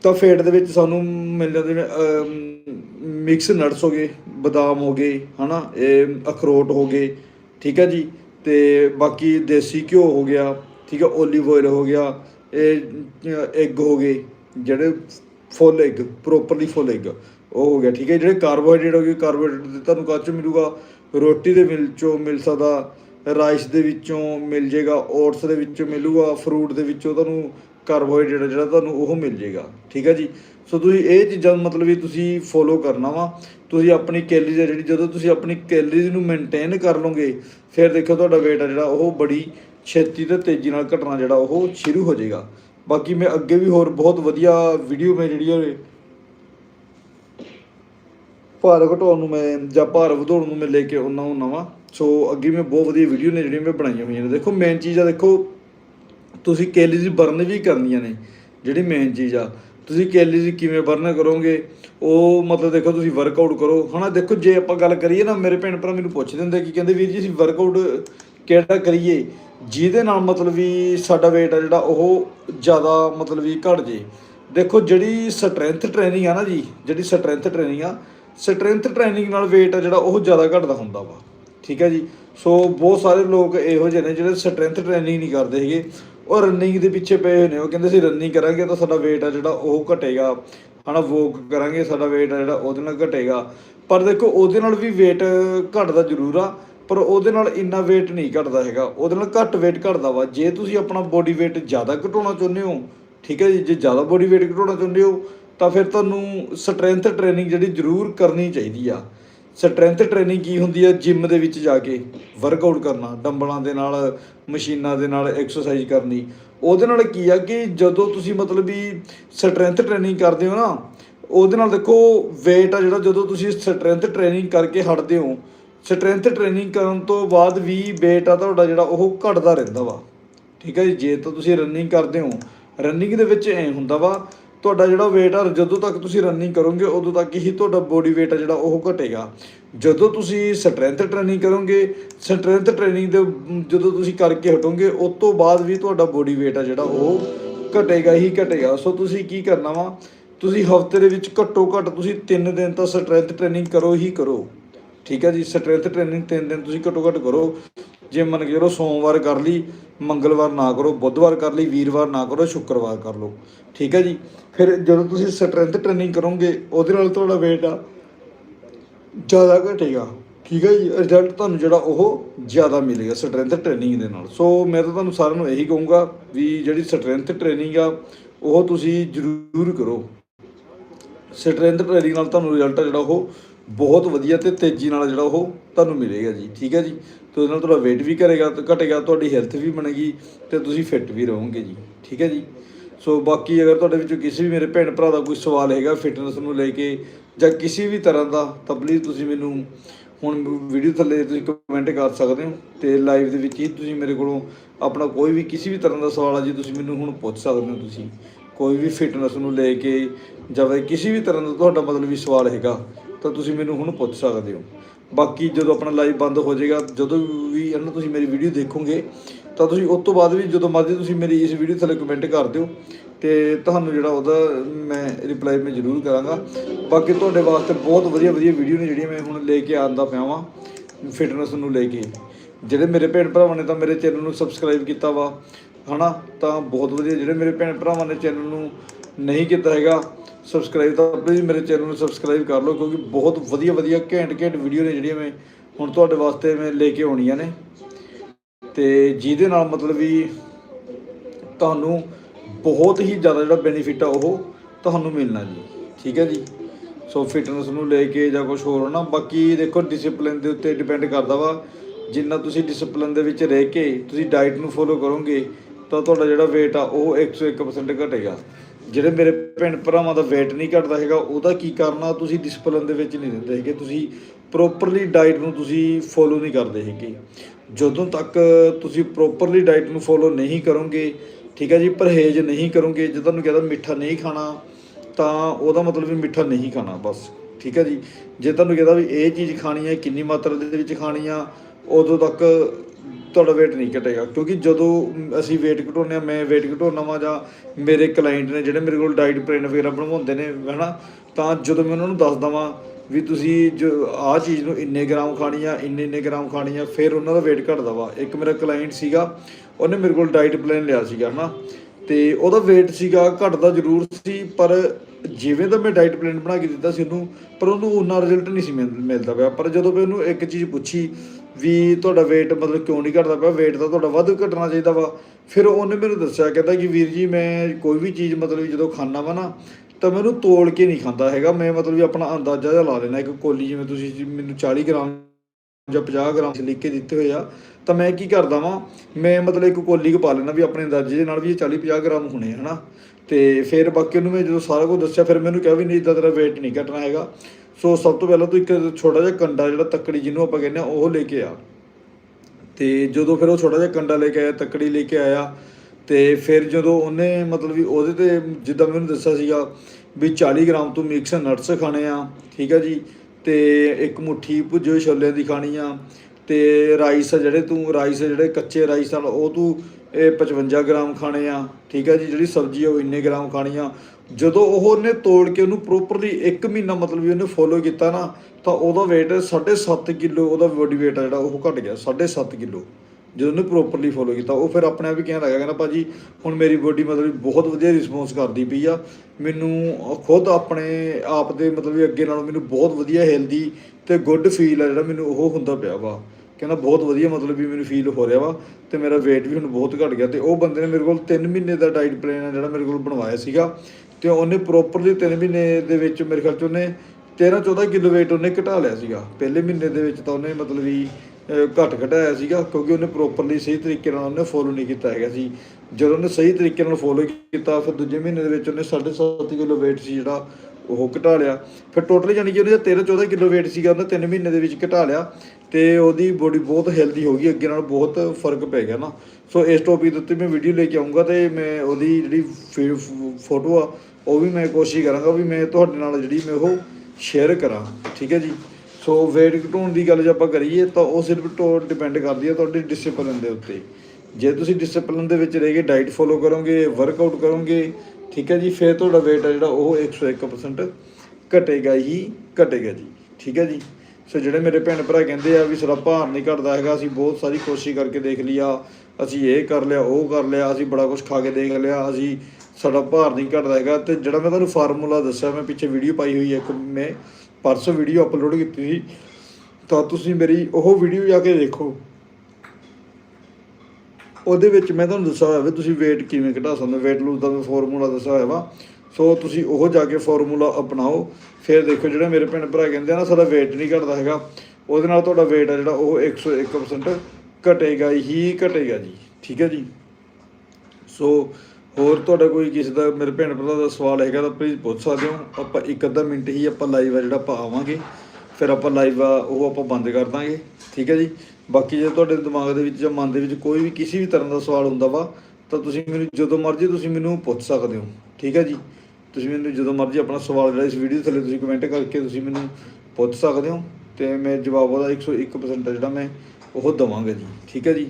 ਤਾਂ ਫੈਟ ਦੇ ਵਿੱਚ ਸਾਨੂੰ ਮਿਲ ਜਾਂਦੇ ਮਿਕਸ ਨਟਸ ਹੋ ਗਏ, ਬਦਾਮ ਹੋ ਗਏ, ਹਨਾ, ਇਹ ਅਖਰੋਟ ਹੋ ਗਏ, ਠੀਕ ਹੈ ਜੀ, ਤੇ ਬਾਕੀ ਦੇਸੀ ਘਿਓ ਹੋ ਗਿਆ, ਠੀਕ ਹੈ ਓਲੀਵ ਆਇਲ ਹੋ ਗਿਆ, ਇਹ ਐਗ ਹੋ ਗਏ, ਜਿਹੜੇ full egg properly full egg ਉਹ ਹੋ ਗਿਆ, ਠੀਕ ਹੈ, ਜਿਹੜੇ ਕਾਰਬੋਹਾਈਡਰੇਟ ਹੋ ਗਏ ਕਾਰਬੋਹਾਈਡਰੇਟ ਤੁਹਾਨੂੰ ਕਾਹ ਚੋਂ ਮਿਲੂਗਾ, ਰੋਟੀ ਦੇ ਮਿਲ ਚੋਂ ਮਿਲ ਸਕਦਾ ਰਾਈਸ ਦੇ ਵਿੱਚੋਂ ਮਿਲ ਜੇਗਾ ਓਟਸ ਦੇ ਵਿੱਚੋਂ ਮਿਲੂਗਾ ਫਰੂਟ ਦੇ ਵਿੱਚੋਂ ਤੁਹਾਨੂੰ ਕਾਰਬੋਹਾਈਡਰੇਟ ਜਿਹੜਾ ਤੁਹਾਨੂੰ ਉਹ ਮਿਲ ਜੇਗਾ। ਠੀਕ ਹੈ ਜੀ? ਸੋ ਤੁਸੀਂ ਇਹ ਚੀਜ਼ਾਂ ਮਤਲਬ ਵੀ ਤੁਸੀਂ ਫੋਲੋ ਕਰਨਾ ਵਾ। ਤੁਸੀਂ ਆਪਣੀ ਕੈਲਰੀਜ਼ ਜਿਹੜੀ ਜਦੋਂ ਤੁਸੀਂ ਆਪਣੀ ਕੈਲਰੀਜ਼ ਨੂੰ ਮੇਨਟੇਨ ਕਰ ਲਓਗੇ, ਫਿਰ ਦੇਖੋ ਤੁਹਾਡਾ weight ਆ ਜਿਹੜਾ ਉਹ ਬੜੀ ਛੇਤੀ ਤੇ ਤੇਜ਼ੀ ਨਾਲ ਘਟਣਾ ਜਿਹੜਾ ਉਹ ਸ਼ੁਰੂ ਹੋ ਜਾਏਗਾ ਬਾਕੀ ਮੈਂ ਅੱਗੇ ਵੀ ਹੋਰ ਬਹੁਤ ਵਧੀਆ ਵੀਡੀਓ ਮੈਂ ਜਿਹੜੀ ਉਹ ਭਾਰ ਘਟਾਉਣ ਨੂੰ ਮੈਂ ਜਾਂ ਭਾਰ ਵਧਾਉਣ ਨੂੰ ਮੈਂ ਲੈ ਕੇ ਆਉਣਾ ਹੁੰਦਾ ਵਾਂ। ਸੋ ਅੱਗੇ ਮੈਂ ਬਹੁਤ ਵਧੀਆ ਵੀਡੀਓ ਨੇ ਜਿਹੜੀਆਂ ਮੈਂ ਬਣਾਈਆਂ ਹੋਈਆਂ ਨੇ। ਦੇਖੋ ਮੇਨ ਚੀਜ਼ ਆ ਦੇਖੋ ਤੁਸੀਂ ਕੈਲਰੀਜ਼ ਬਰਨ ਵੀ ਕਰਨੀਆਂ ਨੇ, ਜਿਹੜੀ ਮੇਨ ਚੀਜ਼ ਆ। ਤੁਸੀਂ ਕੈਲਰੀਜ਼ ਕਿਵੇਂ ਬਰਨ ਕਰੋਗੇ, ਉਹ ਮਤਲਬ ਦੇਖੋ ਤੁਸੀਂ ਵਰਕਆਊਟ ਕਰੋ। ਹਨਾ, ਦੇਖੋ ਜੇ ਆਪਾਂ ਗੱਲ ਕਰੀਏ ਨਾ, ਮੇਰੇ ਭੈਣ ਭਰਾ ਮੈਨੂੰ ਪੁੱਛਦੇ ਹੁੰਦੇ ਕਿ ਕਹਿੰਦੇ ਵੀਰ ਜੀ, ਅਸੀਂ ਵਰਕਆਊਟ ਕਿਹੜਾ ਕਰੀਏ? ਜਿਹਦੇ ਨਾਲ ਮਤਲਬ ਵੀ ਸਾਡਾ weight ਆ ਜਿਹੜਾ, ਉਹ ਜ਼ਿਆਦਾ ਮਤਲਬ ਵੀ ਘਟ ਜੇ। ਦੇਖੋ ਜਿਹੜੀ ਸਟਰੈਂਥ ਟ੍ਰੇਨਿੰਗ ਆ ਨਾ ਜੀ, ਜਿਹੜੀ ਸਟਰੈਂਥ ਟ੍ਰੇਨਿੰਗ ਆ ਸਟਰੈਂਥ ਟ੍ਰੇਨਿੰਗ ਨਾਲ weight ਆ ਜਿਹੜਾ, ਉਹ ਜ਼ਿਆਦਾ ਘਟਦਾ ਹੁੰਦਾ ਵਾ। ਠੀਕ ਹੈ ਜੀ? ਸੋ ਬਹੁਤ ਸਾਰੇ ਲੋਕ ਇਹੋ ਜਿਹੇ ਨੇ ਜਿਹੜੇ ਸਟਰੈਂਥ ਟ੍ਰੇਨਿੰਗ ਨਹੀਂ ਕਰਦੇ ਹੈਗੇ। ਉਹ ਰਨਿੰਗ ਦੇ ਪਿੱਛੇ ਪਏ ਹੋਏ ਨੇ, ਉਹ ਕਹਿੰਦੇ ਸੀ ਰਨਿੰਗ ਕਰਾਂਗੇ ਤਾਂ ਸਾਡਾ weight ਆ ਜਿਹੜਾ ਉਹ ਘਟੇਗਾ। ਹਨਾ ਵੋਕ ਕਰਾਂਗੇ, ਸਾਡਾ weight ਆ ਜਿਹੜਾ ਉਹਦੇ ਨਾਲ ਘਟੇਗਾ। ਪਰ ਦੇਖੋ, ਉਹਦੇ ਨਾਲ ਵੀ weight ਘਟਦਾ ਜ਼ਰੂਰ ਆ, ਪਰ ਉਹਦੇ ਨਾਲ ਇੰਨਾ weight ਨਹੀਂ ਘਟਦਾ ਹੈਗਾ। ਉਹਦੇ ਨਾਲ ਘੱਟ weight ਘਟਦਾ ਵਾ। ਜੇ ਤੁਸੀਂ ਆਪਣਾ ਬੋਡੀ weight ਜ਼ਿਆਦਾ ਘਟਾਉਣਾ ਚਾਹੁੰਦੇ ਹੋ, ਠੀਕ ਹੈ ਜੀ, ਜੇ ਜ਼ਿਆਦਾ ਬੋਡੀ weight ਘਟਾਉਣਾ ਚਾਹੁੰਦੇ ਹੋ, ਤਾਂ ਫਿਰ ਤੁਹਾਨੂੰ ਸਟਰੈਂਥ ਟ੍ਰੇਨਿੰਗ ਜਿਹੜੀ ਜ਼ਰੂਰ ਕਰਨੀ ਚਾਹੀਦੀ ਆ। ਸਟਰੈਂਥ ਟ੍ਰੇਨਿੰਗ ਕੀ ਹੁੰਦੀ ਆ ਜਿਮ ਦੇ ਵਿੱਚ ਜਾ ਕੇ? ਵਰਕਆਊਟ ਕਰਨਾ ਡੰਬਲਾਂ ਦੇ ਨਾਲ, ਮਸ਼ੀਨਾਂ ਦੇ ਨਾਲ ਐਕਸਰਸਾਈਜ਼ ਕਰਨੀ। ਉਹਦੇ ਨਾਲ ਕੀ ਆ ਕਿ ਜਦੋਂ ਤੁਸੀਂ ਮਤਲਬ ਵੀ ਸਟਰੈਂਥ ਟ੍ਰੇਨਿੰਗ ਕਰਦੇ ਹੋ ਨਾ, ਉਹਦੇ ਨਾਲ ਦੇਖੋ weight ਆ ਜਿਹੜਾ, ਜਦੋਂ ਤੁਸੀਂ ਸਟਰੈਂਥ ਟ੍ਰੇਨਿੰਗ ਕਰਕੇ ਹਟਦੇ ਹੋ, ਸਟਰੈਂਥ ਟ੍ਰੇਨਿੰਗ ਕਰਨ ਤੋਂ ਬਾਅਦ ਵੀ weight ਆ ਤੁਹਾਡਾ ਜਿਹੜਾ, ਉਹ ਘਟਦਾ ਰਹਿੰਦਾ ਵਾ। ਠੀਕ ਹੈ ਜੀ? ਜੇ ਤਾਂ ਤੁਸੀਂ ਰਨਿੰਗ ਕਰਦੇ ਹੋ ਰਨਿੰਗ ਦੇ ਵਿੱਚ ਐ ਹੁੰਦਾ ਵਾ ਤੁਹਾਡਾ ਜਿਹੜਾ weight ਆ, ਜਦੋਂ ਤੱਕ ਤੁਸੀਂ ਰਨਿੰਗ ਕਰੋਗੇ, ਉਦੋਂ ਤੱਕ ਹੀ ਤੁਹਾਡਾ ਬੋਡੀ weight ਆ ਜਿਹੜਾ, ਉਹ ਘਟੇਗਾ। ਜਦੋਂ ਤੁਸੀਂ ਸਟਰੈਂਥ ਟ੍ਰੇਨਿੰਗ ਕਰੋਗੇ ਸਟਰੈਂਥ ਟ੍ਰੇਨਿੰਗ ਦੇ, ਜਦੋਂ ਤੁਸੀਂ ਕਰਕੇ ਹਟੋਗੇ, ਉਸ ਤੋਂ ਬਾਅਦ ਵੀ ਤੁਹਾਡਾ ਬੋਡੀ weight ਆ ਜਿਹੜਾ, ਉਹ ਘਟੇਗਾ ਹੀ ਘਟੇਗਾ। ਸੋ ਤੁਸੀਂ ਕੀ ਕਰਨਾ ਵਾ? ਤੁਸੀਂ ਹਫ਼ਤੇ ਦੇ ਵਿੱਚ ਘੱਟੋ ਘੱਟ ਤੁਸੀਂ 3 ਦਿਨ ਤਾਂ ਸਟਰੈਂਥ ਟ੍ਰੇਨਿੰਗ ਕਰੋ ਹੀ ਕਰੋ। ਠੀਕ ਹੈ ਜੀ? ਸਟਰੈਂਥ ਟ੍ਰੇਨਿੰਗ ਤਿੰਨ ਦਿਨ ਤੁਸੀਂ ਘੱਟੋ ਘੱਟ ਕਰੋ। ਜੇ ਮੰਨ ਕੇ ਚਲੋ ਸੋਮਵਾਰ ਕਰ ਲਈ, ਮੰਗਲਵਾਰ ਨਾ ਕਰੋ, ਬੁੱਧਵਾਰ ਕਰ ਲਈ, ਵੀਰਵਾਰ ਨਾ ਕਰੋ, ਸ਼ੁੱਕਰਵਾਰ ਕਰ ਲਓ। ਠੀਕ ਹੈ ਜੀ? ਫਿਰ ਜਦੋਂ ਤੁਸੀਂ ਸਟਰੈਂਥ ਟ੍ਰੇਨਿੰਗ ਕਰੋਗੇ, ਉਹਦੇ ਨਾਲ ਤੁਹਾਡਾ weight ਆ ਜ਼ਿਆਦਾ ਘਟੇਗਾ। ਠੀਕ ਹੈ ਜੀ? ਰਿਜ਼ਲਟ ਤੁਹਾਨੂੰ ਜਿਹੜਾ ਉਹ ਜ਼ਿਆਦਾ ਮਿਲੇਗਾ ਸਟਰੈਂਥ ਟ੍ਰੇਨਿੰਗ ਦੇ ਨਾਲ। ਸੋ ਮੈਂ ਤਾਂ ਤੁਹਾਨੂੰ ਸਾਰਿਆਂ ਨੂੰ ਇਹੀ ਕਹੂੰਗਾ ਵੀ ਜਿਹੜੀ ਸਟਰੈਂਥ ਟ੍ਰੇਨਿੰਗ ਆ, ਉਹ ਤੁਸੀਂ ਜ਼ਰੂਰ ਕਰੋ। ਸਟਰੈਂਥ ਟ੍ਰੇਨਿੰਗ ਨਾਲ ਤੁਹਾਨੂੰ ਰਿਜ਼ਲਟ ਜਿਹੜਾ ਉਹ ਬਹੁਤ ਵਧੀਆ ਤੇ ਤੇਜ਼ੀ ਨਾਲ ਜਿਹੜਾ ਉਹ ਤੁਹਾਨੂੰ ਮਿਲੇਗਾ ਜੀ, ਠੀਕ ਹੈ ਜੀ? ਤੇ ਉਹਦੇ ਨਾਲ ਤੁਹਾਡਾ weight ਵੀ ਕਰੇਗਾ ਤੇ ਘਟੇਗਾ, ਤੁਹਾਡੀ ਹੈਲਥ ਵੀ ਬਣੇਗੀ ਤੇ ਤੁਸੀਂ ਫਿੱਟ ਵੀ ਰਹੋਗੇ ਜੀ, ਠੀਕ ਹੈ ਜੀ? ਸੋ ਬਾਕੀ ਅਗਰ ਤੁਹਾਡੇ ਵਿੱਚੋਂ ਕਿਸੇ ਵੀ ਮੇਰੇ ਭੈਣ ਭਰਾ ਦਾ ਕੋਈ ਸਵਾਲ ਹੈਗਾ ਫਿਟਨੈਸ ਨੂੰ ਲੈ ਕੇ ਜਾਂ ਕਿਸੇ ਵੀ ਤਰ੍ਹਾਂ ਦਾ, ਤਾਂ ਪਲੀਜ਼ ਤੁਸੀਂ ਮੈਨੂੰ ਹੁਣ ਵੀਡੀਓ ਥੱਲੇ ਤੁਸੀਂ ਕਮੈਂਟ ਕਰ ਸਕਦੇ ਹੋ ਤੇ ਲਾਈਵ ਦੇ ਵਿੱਚ ਹੀ ਤੁਸੀਂ ਮੇਰੇ ਕੋਲੋਂ ਆਪਣਾ ਕੋਈ ਵੀ ਕਿਸੇ ਵੀ ਤਰ੍ਹਾਂ ਦਾ ਸਵਾਲ ਆ ਜੀ, ਤੁਸੀਂ ਮੈਨੂੰ ਹੁਣ ਪੁੱਛ ਸਕਦੇ ਹੋ ਤੁਸੀਂ। ਕੋਈ ਵੀ ਫਿਟਨੈਸ ਨੂੰ ਲੈ ਕੇ ਜਾਂ ਫਿਰ ਕਿਸੇ ਵੀ ਤਰ੍ਹਾਂ ਦਾ ਤੁਹਾਡਾ ਮਤਲਬ ਵੀ ਸਵਾਲ ਹੈਗਾ ਤਾਂ ਤੁਸੀਂ ਮੈਨੂੰ ਹੁਣ ਪੁੱਛ ਸਕਦੇ ਹੋ। ਬਾਕੀ ਜਦੋਂ ਆਪਣਾ ਲਾਈਵ ਬੰਦ ਹੋ ਜਾਏਗਾ, ਜਦੋਂ ਵੀ ਇਹਨਾਂ ਤੁਸੀਂ ਮੇਰੀ ਵੀਡੀਓ ਦੇਖੋਗੇ, ਤਾਂ ਤੁਸੀਂ ਉਸ ਤੋਂ ਬਾਅਦ ਵੀ ਜਦੋਂ ਮਰਜ਼ੀ ਤੁਸੀਂ ਮੇਰੀ ਇਸ ਵੀਡੀਓ ਥੱਲੇ ਕਮੈਂਟ ਕਰ ਦਿਓ ਤੇ ਤੁਹਾਨੂੰ ਜਿਹੜਾ ਉਹਦਾ ਮੈਂ ਰਿਪਲਾਈ ਮੈਂ ਜ਼ਰੂਰ ਕਰਾਂਗਾ। ਬਾਕੀ ਤੁਹਾਡੇ ਵਾਸਤੇ ਬਹੁਤ ਵਧੀਆ ਵਧੀਆ ਵੀਡੀਓ ਨੇ ਜਿਹੜੀਆਂ ਮੈਂ ਹੁਣ ਲੈ ਕੇ ਆਉਂਦਾ ਪਿਆ ਵਾਂ ਫਿਟਨੈਸ ਨੂੰ ਲੈ ਕੇ। ਜਿਹੜੇ ਮੇਰੇ ਭੈਣ ਭਰਾਵਾਂ ਨੇ ਤਾਂ ਮੇਰੇ ਚੈਨਲ ਨੂੰ ਸਬਸਕ੍ਰਾਈਬ ਕੀਤਾ ਵਾ, ਹਨਾ? ਤਾਂ ਬਹੁਤ ਵਧੀਆ। ਜਿਹੜੇ ਮੇਰੇ ਭੈਣ ਭਰਾਵਾਂ ਨੇ ਚੈਨਲ ਨੂੰ ਨਹੀਂ ਕੀਤਾ ਹੈਗਾ ਸਬਸਕ੍ਰਾਈਬ ਤਾਂ ਪਲੀਜ਼ ਮੇਰੇ ਚੈਨਲ ਨੂੰ ਸਬਸਕ੍ਰਾਈਬ ਕਰ ਲਓ, ਕਿਉਂਕਿ ਬਹੁਤ ਵਧੀਆ ਵਧੀਆ ਘੈਂਟ ਘੈਂਟ ਵੀਡੀਓ ਨੇ ਜਿਹੜੀਆਂ ਮੈਂ ਹੁਣ ਤੁਹਾਡੇ ਵਾਸਤੇ ਮੈਂ ਲੈ ਕੇ ਆਉਣੀਆਂ ਨੇ। ਤੇ ਜਿਹਦੇ ਨਾਲ ਮਤਲਬ ਵੀ ਤੁਹਾਨੂੰ ਬਹੁਤ ਹੀ ਜ਼ਿਆਦਾ ਜਿਹੜਾ ਬੈਨੀਫਿਟ ਆ ਉਹ ਤੁਹਾਨੂੰ ਮਿਲਣਾ ਜੀ। ਠੀਕ ਹੈ ਜੀ? ਸੋ ਫਿਟਨੈਸ ਨੂੰ ਲੈ ਕੇ ਜਾਂ ਕੁਝ ਹੋਰ ਨਾ ਬਾਕੀ ਦੇਖੋ ਡਿਸਪਲਿਨ ਦੇ ਉੱਤੇ ਡਿਪੈਂਡ ਕਰਦਾ ਵਾ। ਜਿੰਨਾ ਤੁਸੀਂ ਡਿਸਪਲਿਨ ਦੇ ਵਿੱਚ ਰਹਿ ਕੇ ਤੁਸੀਂ ਡਾਈਟ ਨੂੰ ਫੋਲੋ ਕਰੋਗੇ, ਤਾਂ ਤੁਹਾਡਾ ਜਿਹੜਾ weight ਆ ਉਹ 101% ਘਟੇਗਾ। ਜਿਹੜੇ ਮੇਰੇ ਭੈਣ ਭਰਾਵਾਂ ਦਾ weight ਨਹੀਂ ਘਟਦਾ ਹੈਗਾ, ਉਹਦਾ ਕੀ ਕਰਨਾ ਤੁਸੀਂ ਡਿਸਪਲਿਨ ਦੇ ਵਿੱਚ ਨਹੀਂ ਦਿੰਦੇ ਹੈਗੇ, ਤੁਸੀਂ ਪ੍ਰੋਪਰਲੀ ਡਾਈਟ ਨੂੰ ਤੁਸੀਂ ਫੋਲੋ ਨਹੀਂ ਕਰਦੇ ਹੈਗੇ। ਜਦੋਂ ਤੱਕ ਤੁਸੀਂ ਪ੍ਰੋਪਰਲੀ ਡਾਈਟ ਨੂੰ ਫੋਲੋ ਨਹੀਂ ਕਰੋਗੇ, ਠੀਕ ਹੈ ਜੀ, ਪਰਹੇਜ਼ ਨਹੀਂ ਕਰੋਗੇ, ਜੇ ਤੁਹਾਨੂੰ ਕਹਿੰਦਾ ਮਿੱਠਾ ਨਹੀਂ ਖਾਣਾ, ਤਾਂ ਉਹਦਾ ਮਤਲਬ ਵੀ ਮਿੱਠਾ ਨਹੀਂ ਖਾਣਾ, ਬਸ, ਠੀਕ ਹੈ ਜੀ। ਜੇ ਤੁਹਾਨੂੰ ਕਹਿੰਦਾ ਵੀ ਇਹ ਚੀਜ਼ ਖਾਣੀ ਹੈ, ਕਿੰਨੀ ਮਾਤਰਾ ਦੇ ਵਿੱਚ ਖਾਣੀ ਆ, ਉਦੋਂ ਤੱਕ ਤੁਹਾਡਾ weight ਨਹੀਂ ਘਟੇਗਾ, ਕਿਉਂਕਿ ਜਦੋਂ ਅਸੀਂ weight ਘਟਾਉਂਦੇ ਆ ਮੈਂ weight ਘਟਾਉਣਾ ਵਾ ਜਾਂ ਮੇਰੇ ਕਲਾਇੰਟ ਨੇ ਜਿਹੜੇ ਮੇਰੇ ਕੋਲ ਡਾਈਟ ਪਲਾਨ ਵਗੈਰਾ ਬਣਵਾਉਂਦੇ ਨੇ, ਹਨਾ, ਤਾਂ ਜਦੋਂ ਮੈਂ ਉਹਨਾਂ ਨੂੰ ਦੱਸਦਾ ਵਾਂ ਵੀ ਤੁਸੀਂ ਜੋ ਆਹ ਚੀਜ਼ ਨੂੰ ਇੰਨੇ ਗ੍ਰਾਮ ਖਾਣੀ ਆ, ਇੰਨੇ ਇੰਨੇ ਗ੍ਰਾਮ ਖਾਣੀ ਆ, ਫਿਰ ਉਹਨਾਂ ਦਾ weight ਘਟਦਾ ਵਾ। ਇੱਕ ਮੇਰਾ ਕਲਾਇੰਟ ਸੀਗਾ, ਉਹਨੇ ਮੇਰੇ ਕੋਲ ਡਾਈਟ ਪਲਾਨ ਲਿਆ ਸੀਗਾ, ਹਨਾ, ਤੇ ਉਹਦਾ weight ਸੀਗਾ ਘਟਦਾ ਜ਼ਰੂਰ ਸੀ, ਪਰ ਜਿਵੇਂ ਦਾ ਮੈਂ ਡਾਈਟ ਪਲਾਨ ਬਣਾ ਕੇ ਦਿੱਤਾ ਸੀ ਉਹਨੂੰ, ਪਰ ਉਹਨੂੰ ਉਹਨਾਂ ਰਿਜ਼ਲਟ ਨਹੀਂ ਸੀ ਮਿਲ- ਮਿਲਦਾ ਪਿਆ। ਪਰ ਜਦੋਂ ਮੈਂ ਉਹਨੂੰ ਇੱਕ ਚੀਜ਼ ਪੁੱਛੀ ਵੀ ਤੁਹਾਡਾ weight ਮਤਲਬ ਕਿਉਂ ਨਹੀਂ ਘਟਦਾ ਪਿਆ? weight ਤਾਂ ਤੁਹਾਡਾ ਵੱਧ ਘਟਣਾ ਚਾਹੀਦਾ ਵਾ। ਫਿਰ ਉਹਨੇ ਮੈਨੂੰ ਦੱਸਿਆ, ਕਹਿੰਦਾ ਕਿ ਵੀਰ ਜੀ, ਮੈਂ ਕੋਈ ਵੀ ਚੀਜ਼ ਮਤਲਬ ਜਦੋਂ ਖਾਣਾ ਵਾ ਨਾ, ਤਾਂ ਮੈਨੂੰ ਤੋਲ ਕੇ ਨਹੀਂ ਖਾਂਦਾ ਹੈਗਾ। ਮੈਂ ਮਤਲਬ ਵੀ ਆਪਣਾ ਅੰਦਾਜ਼ਾ ਜਿਹਾ ਲਾ ਲੈਣਾ ਇੱਕ ਕੋਲੀ ਜਿਵੇਂ ਤੁਸੀਂ ਮੈਨੂੰ 40 ਗ੍ਰਾਮ ਜਾਂ 50 ਗ੍ਰਾਮ ਲਿਖ ਕੇ ਦਿੱਤੇ ਹੋਏ ਆ, ਤਾਂ ਮੈਂ ਕੀ ਕਰਦਾ ਵਾਂ? ਮੈਂ ਮਤਲਬ ਇੱਕ ਕੋਲੀ ਕੁ ਪਾ ਲੈਣਾ ਵੀ ਆਪਣੇ ਅੰਦਾਜ਼ੇ ਦੇ ਨਾਲ ਵੀ ਇਹ 40 50 ਗ੍ਰਾਮ ਹੋਣੇ ਹਨਾ? ਤੇ ਫਿਰ ਬਾਕੀ ਉਹਨੂੰ ਮੈਂ ਜਦੋਂ ਸਾਰਾ ਕੁਝ ਦੱਸਿਆ, ਫਿਰ ਮੈਨੂੰ ਕਿਹਾ ਵੀ ਨਹੀਂ, ਇਦਾਂ ਤੇਰਾ weight ਨਹੀਂ ਘਟਣਾ ਹੈਗਾ। ਸੋ ਸਭ ਤੋਂ ਪਹਿਲਾਂ ਤੂੰ ਇੱਕ ਛੋਟਾ ਜਿਹਾ ਕੰਡਾ, ਜਿਹੜਾ ਤੱਕੜੀ ਜਿਹਨੂੰ ਆਪਾਂ ਕਹਿੰਦੇ ਆ, ਉਹ ਲੈ ਕੇ ਆ। ਤੇ ਜਦੋਂ ਫਿਰ ਉਹ ਛੋਟਾ ਜਿਹਾ ਕੰਡਾ ਲੈ ਕੇ ਆਇਆ, ਤੱਕੜੀ ਲੈ ਕੇ ਆਇਆ, ਤੇ ਫਿਰ ਜਦੋਂ ਉਹਨੇ ਮਤਲਬ ਵੀ ਉਹਦੇ ਤੇ ਜਿੱਦਾਂ ਮੈਨੂੰ ਦੱਸਿਆ ਸੀਗਾ ਵੀ 40 ਗ੍ਰਾਮ ਤੋਂ ਮਿਕਸ ਨਟਸ ਖਾਣੇ ਆ, ਠੀਕ ਆ ਜੀ, ਤੇ ਇੱਕ ਮੁੱਠੀ ਭੁੱਜੇ ਹੋਏ ਛੋਲਿਆਂ ਦੀ ਖਾਣੀ ਆ, ਤੇ ਰਾਈਸ ਆ ਜਿਹੜੇ ਤੂੰ ਰਾਈਸ ਜਿਹੜੇ ਕੱਚੇ ਰਾਈਸ ਨਾਲ ਉਹ ਤੂੰ ਇਹ 55 ਗ੍ਰਾਮ ਖਾਣੇ ਆ, ਠੀਕ ਆ ਜੀ, ਜਿਹੜੀ ਸਬਜ਼ੀ ਆ ਉਹ ਇੰਨੇ ਗ੍ਰਾਮ ਖਾਣੀ ਆ। ਜਦੋਂ ਉਹ ਉਹਨੇ ਤੋੜ ਕੇ ਉਹਨੂੰ ਪ੍ਰੋਪਰਲੀ 1 ਮਹੀਨਾ ਮਤਲਬ ਵੀ ਉਹਨੇ ਫੋਲੋ ਕੀਤਾ ਨਾ, ਤਾਂ ਉਹਦਾ weight 7.5 ਕਿਲੋ, ਉਹਦਾ ਬੋਡੀ weight ਆ ਜਿਹੜਾ ਉਹ ਘਟ ਗਿਆ 7.5 ਕਿਲੋ। ਜਦੋਂ ਉਹਨੇ ਪ੍ਰੋਪਰਲੀ ਫੋਲੋ ਕੀਤਾ, ਉਹ ਫਿਰ ਆਪਣੇ ਆਪ ਹੀ ਕਹਿਣ ਲੱਗਾ, ਕਹਿੰਦਾ ਭਾਜੀ, ਹੁਣ ਮੇਰੀ ਬੋਡੀ ਮਤਲਬ ਬਹੁਤ ਵਧੀਆ ਰਿਸਪੌਂਸ ਕਰਦੀ ਪਈ ਆ। ਮੈਨੂੰ ਖੁਦ ਆਪਣੇ ਆਪ ਦੇ ਮਤਲਬ ਵੀ ਅੱਗੇ ਨਾਲੋਂ ਮੈਨੂੰ ਬਹੁਤ ਵਧੀਆ ਹੈਲਦੀ ਤੇ ਗੁੱਡ ਫੀਲ ਆ ਜਿਹੜਾ ਮੈਨੂੰ ਉਹ ਹੁੰਦਾ ਪਿਆ ਵਾ। ਕਹਿੰਦਾ ਬਹੁਤ ਵਧੀਆ ਮਤਲਬ ਵੀ ਮੈਨੂੰ ਫੀਲ ਹੋ ਰਿਹਾ ਵਾ ਤੇ ਮੇਰਾ weight ਵੀ ਹੁਣ ਬਹੁਤ ਘਟ ਗਿਆ ਤੇ ਉਹ ਬੰਦੇ ਨੇ ਮੇਰੇ ਕੋਲ 3 ਮਹੀਨੇ ਦਾ ਡਾਈਟ ਪਲਾਨ ਆ ਜਿਹੜਾ ਮੇਰੇ ਕੋਲ ਬਣਵਾਇਆ ਸੀਗਾ ਤੇ ਉਹਨੇ ਪ੍ਰੋਪਰਲੀ 3 ਮਹੀਨੇ ਦੇ ਵਿੱਚ ਮੇਰੇ ਖਿਆਲ ਚ ਉਹਨੇ 13 14 ਕਿਲੋ weight ਉਹਨੇ ਘਟਾ ਲਿਆ ਸੀਗਾ। ਪਹਿਲੇ ਮਹੀਨੇ ਦੇ ਵਿੱਚ ਤਾਂ ਉਹਨੇ ਮਤਲਬ ਵੀ ਅਹ, ਘੱਟ ਘਟਾਇਆ ਸੀਗਾ ਕਿਉਂਕਿ ਉਹਨੇ ਪ੍ਰੋਪਰਲੀ ਸਹੀ ਤਰੀਕੇ ਨਾਲ ਉਹਨੇ ਫੋਲੋ ਨਹੀਂ ਕੀਤਾ ਹੈਗਾ ਸੀ। ਜਦੋਂ ਉਹਨੇ ਸਹੀ ਤਰੀਕੇ ਨਾਲ ਫੋਲੋ ਕੀਤਾ ਫਿਰ ਦੂਜੇ ਮਹੀਨੇ ਦੇ ਵਿੱਚ ਉਹਨੇ 7.5 ਕਿਲੋ weight ਸੀ ਜਿਹੜਾ ਉਹ ਘਟਾ ਲਿਆ। ਫਿਰ ਟੋਟਲੀ ਜਾਨੀ ਕਿ ਉਹਨੇ 13 14 ਕਿਲੋ weight ਸੀਗਾ ਉਹਨੇ 3 ਮਹੀਨੇ ਦੇ ਵਿੱਚ ਘਟਾ ਲਿਆ। ਤੇ ਉਹਦੀ ਬੋਡੀ ਬਹੁਤ ਹੈਲਦੀ ਹੋ ਗਈ, ਅੱਗੇ ਨਾਲ ਬਹੁਤ ਫ਼ਰਕ ਪੈ ਗਿਆ ਨਾ। ਸੋ ਇਸ ਟੌਪਿਕ ਦੇ ਉੱਤੇ ਮੈਂ ਵੀਡੀਓ ਲੈ ਕੇ ਆਉਂਗਾ ਤੇ ਮੈਂ ਉਹਦੀ ਜਿਹੜੀ ਫੋਟੋ ਆ, ਉਹ ਵੀ ਮੈਂ ਕੋਸ਼ਿਸ਼ ਕਰਾਂਗਾ ਵੀ ਮੈਂ ਤੁਹਾਡੇ ਨਾਲ ਜਿਹੜੀ ਮੈਂ ਉਹ ਸ਼ੇਅਰ ਕਰਾਂ, ਠੀਕ ਹੈ ਜੀ? ਸੋ weight ਘਟਾਉਣ ਦੀ ਗੱਲ ਜੇ ਆਪਾਂ ਕਰੀਏ ਤਾਂ ਉਹ ਸਿਰਫ ਟੋ ਡਿਪੈਂਡ ਕਰਦੀ ਹੈ ਤੁਹਾਡੀ ਡਿਸਪਲਿਨ ਦੇ ਉੱਤੇ। ਜੇ ਤੁਸੀਂ ਡਿਸਪਲਿਨ ਦੇ ਵਿੱਚ ਰਹਿ ਕੇ ਡਾਈਟ ਫੋਲੋ ਕਰੋਗੇ ਵਰਕਆਊਟ ਕਰੋਗੇ, ਠੀਕ ਹੈ ਜੀ, ਫਿਰ ਤੁਹਾਡਾ weight ਆ ਜਿਹੜਾ ਉਹ 101% ਘਟੇਗਾ ਹੀ ਘਟੇਗਾ ਜੀ, ਠੀਕ ਹੈ ਜੀ? ਸੋ ਜਿਹੜੇ ਮੇਰੇ ਭੈਣ ਭਰਾ ਕਹਿੰਦੇ ਆ ਵੀ ਸਾਡਾ ਭਾਰ ਨਹੀਂ ਘਟਦਾ ਹੈਗਾ, ਅਸੀਂ ਬਹੁਤ ਸਾਰੀ ਕੋਸ਼ਿਸ਼ ਕਰਕੇ ਦੇਖ ਲਿਆ ਅਸੀਂ ਇਹ ਕਰ ਲਿਆ, ਉਹ ਕਰ ਲਿਆ, ਅਸੀਂ ਬੜਾ ਕੁਝ ਖਾ ਕੇ ਦੇਖ ਲਿਆ, ਅਸੀਂ ਸਾਡਾ ਭਾਰ ਨਹੀਂ ਘਟਦਾ ਹੈਗਾ। ਤੇ ਜਿਹੜਾ ਮੈਂ ਤੁਹਾਨੂੰ ਫਾਰਮੂਲਾ ਦੱਸਿਆ, ਮੈਂ ਪਿੱਛੇ ਵੀਡੀਓ ਪਾਈ ਹੋਈ ਹੈ ਇੱਕ ਮੈਂ ਪਰਸੋਂ ਵੀਡੀਓ ਅਪਲੋਡ ਕੀਤੀ ਸੀ, ਤਾਂ ਤੁਸੀਂ ਮੇਰੀ ਉਹ ਵੀਡੀਓ ਜਾ ਕੇ ਦੇਖੋ। ਉਹਦੇ ਵਿੱਚ ਮੈਂ ਤੁਹਾਨੂੰ ਦੱਸਿਆ ਹੋਇਆ ਵੀ ਤੁਸੀਂ weight ਕਿਵੇਂ ਘਟਾ ਸਕਦੇ ਹੋ, weight lose ਦਾ ਮੈਂ ਫਾਰਮੂਲਾ ਦੱਸਿਆ ਹੋਇਆ ਵਾ। ਸੋ ਤੁਸੀਂ ਉਹ ਜਾ ਕੇ ਫਾਰਮੂਲਾ ਅਪਣਾਓ। ਫਿਰ ਦੇਖੋ ਜਿਹੜਾ ਮੇਰੇ ਭੈਣ ਭਰਾ ਕਹਿੰਦੇ ਆ ਨਾ, ਸਾਡਾ weight ਨਹੀਂ ਘਟਦਾ ਹੈਗਾ। ਉਹਦੇ ਨਾਲ ਤੁਹਾਡਾ weight ਆ ਜਿਹੜਾ, ਉਹ 101% ਘਟੇਗਾ ਹੀ ਘਟੇਗਾ ਜੀ। ਠੀਕ ਹੈ ਜੀ? ਸੋ ਹੋਰ ਤੁਹਾਡਾ ਕੋਈ ਕਿਸੇ ਦਾ, ਮੇਰੇ ਭੈਣ ਭਰਾ ਦਾ ਸਵਾਲ ਹੈਗਾ ਤਾਂ ਪਲੀਜ਼ ਪੁੱਛ ਸਕਦੇ ਹੋ। ਆਪਾਂ ਇੱਕ ਅੱਧਾ ਮਿੰਟ ਹੀ ਆਪਾਂ ਲਾਈਵ ਆ ਜਿਹੜਾ ਆਪਾਂ ਆਵਾਂਗੇ। ਫਿਰ ਆਪਾਂ ਲਾਈਵ ਆ, ਉਹ ਆਪਾਂ ਬੰਦ ਕਰ ਦਾਂਗੇ। ਠੀਕ ਹੈ ਜੀ? ਬਾਕੀ ਜੇ ਤੁਹਾਡੇ ਦਿਮਾਗ ਦੇ ਵਿੱਚ ਜਾਂ ਮਨ ਦੇ ਵਿੱਚ ਕੋਈ ਵੀ ਕਿਸੇ ਵੀ ਤਰ੍ਹਾਂ ਦਾ ਸਵਾਲ ਹੁੰਦਾ ਵਾ, ਤਾਂ ਤੁਸੀਂ ਮੈਨੂੰ ਜਦੋਂ ਮਰਜ਼ੀ ਤੁਸੀਂ ਮੈਨੂੰ ਪੁੱਛ ਸਕਦੇ ਹੋ। ਠੀਕ ਹੈ ਜੀ? ਤੁਸੀਂ ਮੈਨੂੰ ਜਦੋਂ ਮਰਜ਼ੀ ਆਪਣਾ ਸਵਾਲ ਜਿਹੜਾ ਇਸ ਵੀਡੀਓ ਥੱਲੇ ਤੁਸੀਂ ਕਮੈਂਟ ਕਰਕੇ ਤੁਸੀਂ ਮੈਨੂੰ ਪੁੱਛ ਸਕਦੇ ਹੋ ਤੇ ਮੈਂ ਜਵਾਬ ਉਹਦਾ 101% ਜਿਹੜਾ ਮੈਂ ਉਹ ਦਵਾਂਗਾ ਜੀ, ਠੀਕ ਹੈ ਜੀ?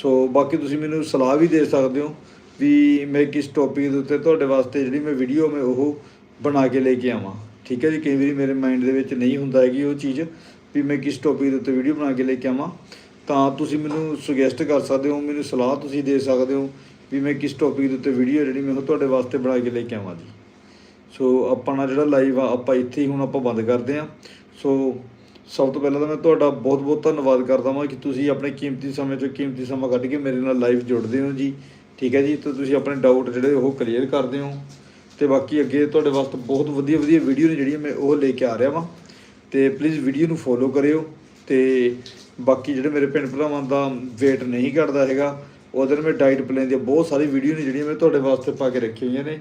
ਸੋ ਬਾਕੀ ਤੁਸੀਂ ਮੈਨੂੰ ਸਲਾਹ ਵੀ ਦੇ ਸਕਦੇ ਹੋ ਵੀ ਮੈਂ ਕਿਸ ਟੌਪਿਕ ਦੇ ਉੱਤੇ ਤੁਹਾਡੇ ਵਾਸਤੇ ਜਿਹੜੀ ਮੈਂ ਵੀਡੀਓ ਮੈਂ ਉਹ ਬਣਾ ਕੇ ਲੈ ਕੇ ਆਵਾਂ, ਠੀਕ ਹੈ ਜੀ? ਕਈ ਵਾਰੀ ਮੇਰੇ ਮਾਈਂਡ ਦੇ ਵਿੱਚ ਨਹੀਂ ਹੁੰਦਾ ਹੈਗੀ ਉਹ ਚੀਜ਼ ਵੀ ਮੈਂ ਕਿਸ ਟੌਪਿਕ ਦੇ ਉੱਤੇ ਵੀਡੀਓ ਬਣਾ ਕੇ ਲੈ ਕੇ ਆਵਾਂ, ਤਾਂ ਤੁਸੀਂ ਮੈਨੂੰ ਸੁਜੈਸਟ ਕਰ ਸਕਦੇ ਹੋ, ਮੈਨੂੰ ਸਲਾਹ ਤੁਸੀਂ ਦੇ ਸਕਦੇ ਹੋ ਵੀ ਮੈਂ ਕਿਸ ਟੌਪਿਕ ਦੇ ਉੱਤੇ ਵੀਡੀਓ ਜਿਹੜੀ ਮੈਂ ਉਹ ਤੁਹਾਡੇ ਵਾਸਤੇ ਬਣਾ ਕੇ ਲੈ ਕੇ ਆਵਾਂ ਜੀ। ਸੋ ਆਪਣਾ ਜਿਹੜਾ ਲਾਈਵ ਆ, ਆਪਾਂ ਇੱਥੇ ਹੀ ਹੁਣ ਆਪਾਂ ਬੰਦ ਕਰਦੇ ਹਾਂ। ਸੋ ਸਭ ਤੋਂ ਪਹਿਲਾਂ ਤਾਂ ਮੈਂ ਤੁਹਾਡਾ ਬਹੁਤ ਬਹੁਤ ਧੰਨਵਾਦ ਕਰਦਾ ਹਾਂ ਕਿ ਤੁਸੀਂ ਆਪਣੇ ਕੀਮਤੀ ਸਮੇਂ ਚੋਂ ਕੀਮਤੀ ਸਮਾਂ ਕੱਢ ਕੇ ਮੇਰੇ ਨਾਲ ਲਾਈਵ ਜੁੜਦੇ ਹੋ ਜੀ। ਠੀਕ ਹੈ ਜੀ? ਤੇ ਤੁਸੀਂ ਆਪਣੇ ਡਾਊਟ ਜਿਹੜੇ ਉਹ ਕਲੀਅਰ ਕਰਦੇ ਹੋ। ਤੇ ਬਾਕੀ ਅੱਗੇ ਤੁਹਾਡੇ ਵਾਸਤੇ ਬਹੁਤ ਵਧੀਆ ਵਧੀਆ ਵੀਡੀਓ ਨੇ ਜਿਹੜੀਆਂ ਮੈਂ ਉਹ ਲੈ ਕੇ ਆ ਰਿਹਾ ਵਾਂ। ਤੇ ਪਲੀਜ਼ ਵੀਡੀਓ ਨੂੰ ਫੋਲੋ ਕਰਿਓ। ਤੇ ਬਾਕੀ ਜਿਹੜੇ ਮੇਰੇ ਭੈਣ ਭਰਾਵਾਂ ਦਾ weight ਨਹੀਂ ਘਟਦਾ ਹੈਗਾ, ਉਹਦੇ ਨਾਲ ਮੈਂ ਡਾਈਟ ਪਲਾਨ ਦੀਆਂ ਬਹੁਤ ਸਾਰੀ ਵੀਡੀਓ ਨੇ ਜਿਹੜੀਆਂ ਮੈਂ ਤੁਹਾਡੇ ਵਾਸਤੇ ਪਾ ਕੇ ਰੱਖੀਆਂ ਹੋਈਆਂ ਨੇ।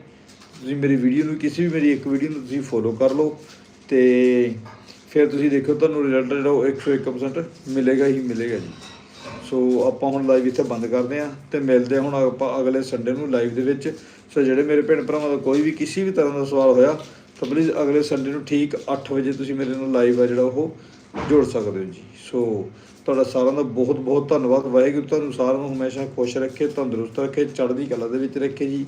ਤੁਸੀਂ ਮੇਰੀ ਵੀਡੀਓ ਨੂੰ, ਕਿਸੇ ਵੀ ਮੇਰੀ ਇੱਕ ਵੀਡੀਓ ਨੂੰ ਤੁਸੀਂ ਫੋਲੋ ਕਰ ਲਓ ਤੇ ਫਿਰ ਤੁਸੀਂ ਦੇਖੋ ਤੁਹਾਨੂੰ ਰਿਜ਼ਲਟ ਜਿਹੜਾ ਉਹ 101% ਮਿਲੇਗਾ ਹੀ ਮਿਲੇਗਾ ਜੀ। ਸੋ ਆਪਾਂ ਹੁਣ ਲਾਈਵ ਇੱਥੇ ਬੰਦ ਕਰਦੇ ਹਾਂ ਤੇ ਮਿਲਦੇ ਹਾਂ ਹੁਣ ਆਪਾਂ ਅਗਲੇ ਸੰਡੇ ਨੂੰ ਲਾਈਵ ਦੇ ਵਿੱਚ। ਸੋ ਜਿਹੜੇ ਮੇਰੇ ਭੈਣ ਭਰਾਵਾਂ ਦਾ ਕੋਈ ਵੀ ਕਿਸੇ ਵੀ ਤਰ੍ਹਾਂ ਦਾ ਸਵਾਲ ਹੋਇਆ ਤਾਂ ਪਲੀਜ਼ ਅਗਲੇ ਸੰਡੇ ਨੂੰ ਠੀਕ 8 ਵਜੇ ਤੁਸੀਂ ਮੇਰੇ ਨਾਲ ਲਾਈਵ ਆ ਜਿਹੜਾ ਉਹ ਜੋੜ ਸਕਦੇ ਹੋ ਜੀ। ਸੋ ਤੁਹਾਡਾ ਸਾਰਿਆਂ ਦਾ ਬਹੁਤ ਬਹੁਤ ਧੰਨਵਾਦ। ਵਾਹਿਗੁਰੂ ਤੁਹਾਨੂੰ ਸਾਰਿਆਂ ਨੂੰ ਹਮੇਸ਼ਾ ਖੁਸ਼ ਰੱਖੇ, ਤੰਦਰੁਸਤ ਰੱਖੇ, ਚੜ੍ਹਦੀ ਕਲਾ ਦੇ ਵਿੱਚ ਰੱਖੇ ਜੀ।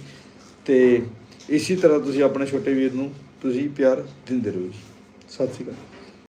ਤੇ ਇਸੇ ਤਰ੍ਹਾਂ ਤੁਸੀਂ ਆਪਣੇ ਛੋਟੇ ਵੀਰ ਨੂੰ ਤੁਸੀਂ ਪਿਆਰ ਦਿੰਦੇ ਰਹੋ ਜੀ। ਸਤਿ ਸ਼੍ਰੀ ਅਕਾਲ।